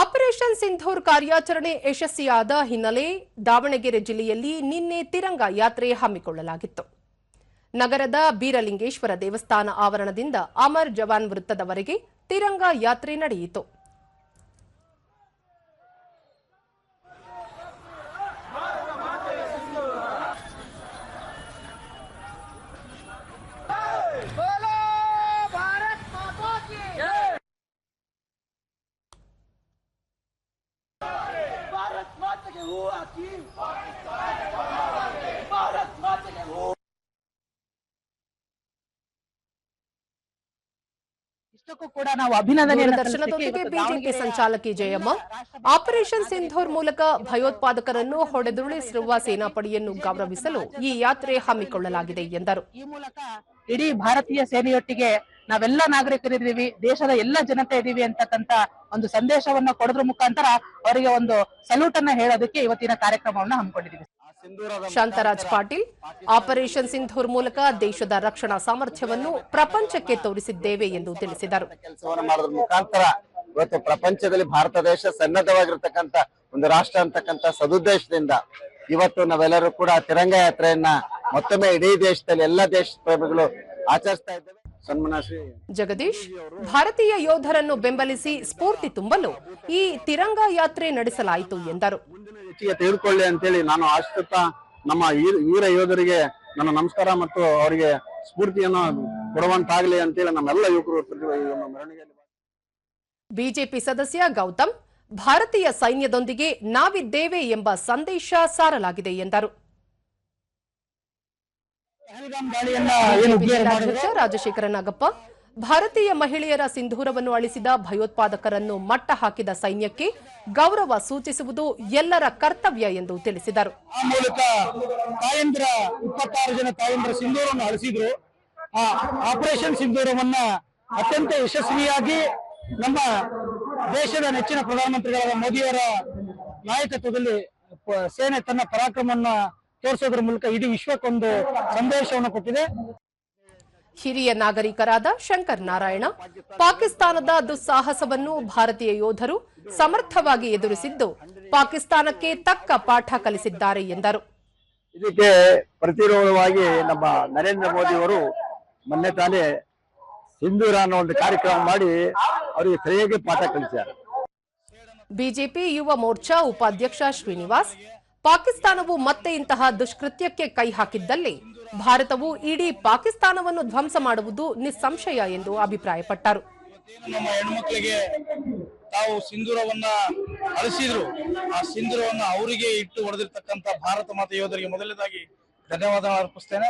Operation Sindoor ಕಾರ್ಯಾಚರಣೆ ಯಶಸ್ವಿಯಾದ ಹಿನ್ನೆಲೆ ದಾವಣಗೆರೆ ಜಿಲ್ಲೆಯಲ್ಲಿ ನಿನ್ನೆ ತಿರಂಗ ಯಾತ್ರೆ ಹಮ್ಮಿಕೊಳ್ಳಲಾಗಿತ್ತು. ನಗರದ ಬೀರಲಿಂಗೇಶ್ವರ ದೇವಸ್ಥಾನ ಆವರಣದಿಂದ ಅಮರ್ ಜವಾನ್ ವೃತ್ತದವರೆಗೆ ತಿರಂಗ ಯಾತ್ರೆ ನಡೆಯಿತು. Senhor aqui. Pode ಇಷ್ಟಕ್ಕೂ ಕೂಡ ನಾವು ಅಭಿನಂದನೆ ದರ್ಶನದೊಂದಿಗೆ ಬಿಜೆಪಿ ಸಂಚಾಲಕಿ ಜಯಮ್ಮ ಆಪರೇಷನ್ ಸಿಂಧೂರ್ ಮೂಲಕ ಭಯೋತ್ಪಾದಕರನ್ನು ಹೊಡೆದುರುಳಿಸಿರುವ ಸೇನಾಪಡೆಯನ್ನು ಗೌರವಿಸಲು ಈ ಯಾತ್ರೆ ಹಮ್ಮಿಕೊಳ್ಳಲಾಗಿದೆ ಎಂದರು. ಈ ಮೂಲಕ ಇಡೀ ಭಾರತೀಯ ಸೇನೆಯೊಟ್ಟಿಗೆ ನಾವೆಲ್ಲ ನಾಗರಿಕರಿದ್ದೀವಿ ದೇಶದ ಎಲ್ಲ ಜನತೆ ಇದೀವಿ ಅಂತಕ್ಕಂತ ಒಂದು ಸಂದೇಶವನ್ನ ಕೊಡೋದ್ರ ಮುಖಾಂತರ ಅವರಿಗೆ ಒಂದು ಸಲ್ಯೂಟ್ ಅನ್ನ ಹೇಳೋದಕ್ಕೆ ಇವತ್ತಿನ ಕಾರ್ಯಕ್ರಮವನ್ನ ಹಮ್ಮಿಕೊಂಡಿದ್ದೀವಿ. ಶಾಂತರಾಜ್ ಪಾಟೀಲ್ ಆಪರೇಷನ್ ಸಿಂಧೂರ್ ಮೂಲಕ ದೇಶದ ರಕ್ಷಣಾ ಸಾಮರ್ಥ್ಯವನ್ನು ಪ್ರಪಂಚಕ್ಕೆ ತೋರಿಸಿದ್ದೇವೆ ಎಂದು ತಿಳಿಸಿದರು. ಮುಖಾಂತರ ಇವತ್ತು ಪ್ರಪಂಚದಲ್ಲಿ ಭಾರತ ದೇಶ ಸನ್ನದ್ಧವಾಗಿರತಕ್ಕಂತ ಒಂದು ರಾಷ್ಟ್ರ ಅಂತಕ್ಕಂಥ ಸದುದ್ದೇಶದಿಂದ ಇವತ್ತು ನಾವೆಲ್ಲರೂ ಕೂಡ ತಿರಂಗ ಯಾತ್ರೆಯನ್ನ ಮತ್ತೊಮ್ಮೆ ಇಡೀ ದೇಶದಲ್ಲಿ ಎಲ್ಲ ದೇಶ ಪ್ರೇಮಿಗಳು ಆಚರಿಸ್ತಾ ಇದ್ದೇವೆ. ಜಗದೀಶ್ ಭಾರತೀಯ ಯೋಧರನ್ನು ಬೆಂಬಲಿಸಿ ಸ್ಫೂರ್ತಿ ತುಂಬಲು ಈ ತಿರಂಗ ಯಾತ್ರೆ ನಡೆಸಲಾಯಿತು ಎಂದರು. ಹೆಚ್ಚಿಗೆ ತೆಗೆದುಕೊಳ್ಳಿ ಅಂತೇಳಿ ನಾನು ಆಶ್ರಿತ ನಮ್ಮ ವೀರ ಯೋಧರಿಗೆ ನನ್ನ ನಮಸ್ಕಾರ ಮತ್ತು ಅವರಿಗೆ ಸ್ಫೂರ್ತಿಯನ್ನು ಕೊಡುವಂತಾಗಲಿ ಅಂತೇಳಿ ನಮ್ಮೆಲ್ಲ ಯುವಕರು ಮೆರವಣಿಗೆಯಲ್ಲಿ ಬಿಜೆಪಿ ಸದಸ್ಯ ಗೌತಮ್ ಭಾರತೀಯ ಸೈನ್ಯದೊಂದಿಗೆ ನಾವಿದ್ದೇವೆ ಎಂಬ ಸಂದೇಶ ಸಾರಲಾಗಿದೆ ಎಂದರು. ರಾಜಶೇಖರ ನಾಗಪ್ಪ ಭಾರತೀಯ ಮಹಿಳೆಯರ ಸಿಂಧೂರವನ್ನು ಅಳಿಸಿದ ಭಯೋತ್ಪಾದಕರನ್ನು ಮಟ್ಟ ಹಾಕಿದ ಸೈನ್ಯಕ್ಕೆ ಗೌರವ ಸೂಚಿಸುವುದು ಎಲ್ಲರ ಕರ್ತವ್ಯ ಎಂದು ತಿಳಿಸಿದರು. ಆ ಮೂಲಕ ತಾಯಂದ್ರ ಇಪ್ಪತ್ತಾರು ಜನ ತಾಯಂದ್ರ ಸಿಂಧೂರವನ್ನು ಅಳಿಸಿದ್ರು. ಆ ಆಪರೇಷನ್ ಸಿಂಧೂರವನ್ನ ಅತ್ಯಂತ ಯಶಸ್ವಿಯಾಗಿ ನಮ್ಮ ದೇಶದ ನೆಚ್ಚಿನ ಪ್ರಧಾನಮಂತ್ರಿಗಳಾದ ಮೋದಿಯವರ ನಾಯಕತ್ವದಲ್ಲಿ ಸೇನೆ ತನ್ನ ಪರಾಕ್ರಮವನ್ನು ತೋರಿಸೋದ್ರ ಮೂಲಕ ಇಡೀ ವಿಶ್ವಕ್ಕೊಂದು ಸಂದೇಶವನ್ನು ಕೊಟ್ಟಿದೆ. ಹಿರಿಯ ನಾಗರಿಕರಾದ ಶಂಕರ್ ನಾರಾಯಣ ಪಾಕಿಸ್ತಾನದ ದುಸ್ಸಾಹಸವನ್ನು ಭಾರತೀಯ ಯೋಧರು ಸಮರ್ಥವಾಗಿ ಎದುರಿಸಿದ್ದು ಪಾಕಿಸ್ತಾನಕ್ಕೆ ತಕ್ಕ ಪಾಠ ಕಲಿಸಿದ್ದಾರೆ ಎಂದರು. ಇದಕ್ಕೆ ಪ್ರತಿರೋಧವಾಗಿ ನಮ್ಮ ನರೇಂದ್ರ ಮೋದಿ ಅವರು ಮೊನ್ನೆ ತಾನೇ ಸಿಂಧೂರ ಅನ್ನೋ ಒಂದು ಕಾರ್ಯಕ್ರಮ ಮಾಡಿ ಅವರಿಗೆ ಸರಿಯಾಗಿ ಪಾಠ ಕಲಿಸಿದ್ದಾರೆ ಬಿಜೆಪಿ ಯುವ ಮೋರ್ಚಾ ಉಪಾಧ್ಯಕ್ಷ ಶ್ರೀನಿವಾಸ್ ಪಾಕಿಸ್ತಾನವು ಮತ್ತೆ ಇಂತಹ ದುಷ್ಕೃತ್ಯಕ್ಕೆ ಕೈ ಹಾಕಿದ್ದಲ್ಲಿ ಭಾರತವು ಇಡೀ ಪಾಕಿಸ್ತಾನವನ್ನು ಧ್ವಂಸ ಮಾಡುವುದು ನಿಸ್ಸಂಶಯ ಎಂದು ಅಭಿಪ್ರಾಯಪಟ್ಟರು. ನಮ್ಮ ಹೆಣ್ಮಕ್ಳಿಗೆ ತಾವು ಸಿಂಧೂರವನ್ನ ಅಳಿಸಿದ್ರು. ಆ ಸಿಂಧೂರವನ್ನ ಅವರಿಗೆ ಇಟ್ಟು ಹೊಡೆದಿರ್ತಕ್ಕಂಥ ಭಾರತ ಮಾತೆ ಯೋಧರಿಗೆ ಮೊದಲನೇದಾಗಿ ಧನ್ಯವಾದ ಅರ್ಪಿಸ್ತೇನೆ.